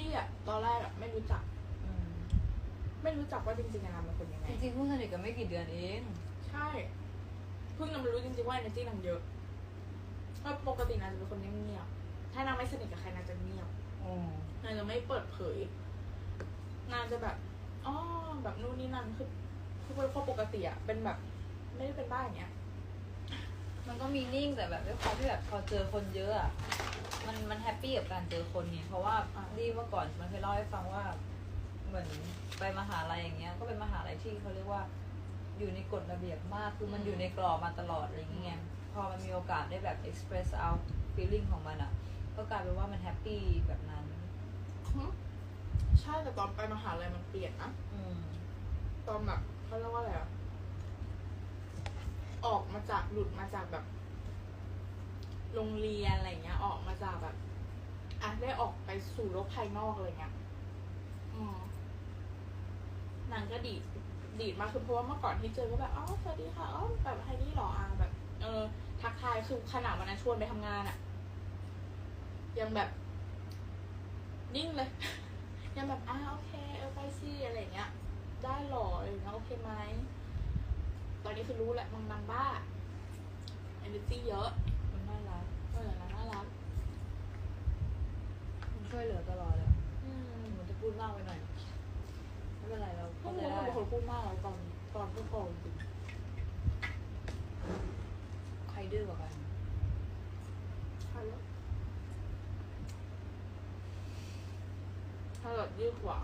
ดีอะตอนแรกอะไม่รู้จักอืมไม่รู้จักว่าจริงๆนางเป็นคนยังไง จริงๆเพิ่งสนิทกันไม่กี่เดือนเอง ใช่ เพิ่งนางมารู้จริงๆว่า energy นางเยอะเพราะปกตินางจะเป็นคนเงียบๆถ้านางไม่สนิทกับใครนางจะเงียบอืมนางจะไม่เปิดเผย นางจะแบบอ๋อแบบนู่นนี่นั่นคือคือเป็นคนปกติอะเป็นแบบ ไม่ได้เป็นบ้าอย่างเงี้ย มันก็มีนิ่งแต่แบบด้วยความที่แบบพอเจอคนเยอะอะมันมันแฮปปี้กับการเจอคนไงเพราะว่าอ่าดีเมื่อก่อนมันเคยเล่าให้ฟังว่า เหมือนไปมหาลัยอย่างเงี้ย ก็เป็นมหาลัยที่เขาเรียกว่า อยู่ในกฎระเบียบมากคือมันอยู่ในกรอบมาตลอดอะไรอย่างเงี้ยพอมันมีโอกาสได้แบบ express out feeling ของมันอะก็กลายเป็นว่ามันแฮปปี้แบบนั้นใช่แต่ตอนไปมหาลัยมันเปลี่ยนนะอืมตอนแบบเขาเรียกว่าอะไรอะออกมา จากหลุดมาจากแบบ โรงเรียนอะไรเงี้ย ออกมาจากแบบอะได้ออกไปสู่โลกภายนอกอะไรเงี้ยอืมนางก็ดีดดีดมากคือเพราะว่าเมื่อก่อนที่เจอก็แบบอ๋อสวัสดีค่ะอ๋อแบบไฮนี่หรออะแบบ เออ ทักทายคือขนาดวันนั้นชวนไปทำงานอะยังแบบ นิ่งเลย ยังแบบอ่าโอเคเออไปสิอะไรเงี้ย ได้หรออะไรเงี้ยโอเคไหมตอนนี้คือรู้แหละมึงนางบ้า energy เยอะ มันน่ารักเออนางน่ารักมันช่วยเหลือตลอดเลยอะอืมมันจะพูดมากไปหน่อย ไม่เป็นไรเราถ้าเข้าใจรู้ว่าได้เป็นคนพูดมากแล้วตอนตอนพูดโกงจริงใครดื้อกว่ากันใช่แล้วถ้าแบบยืดกว่า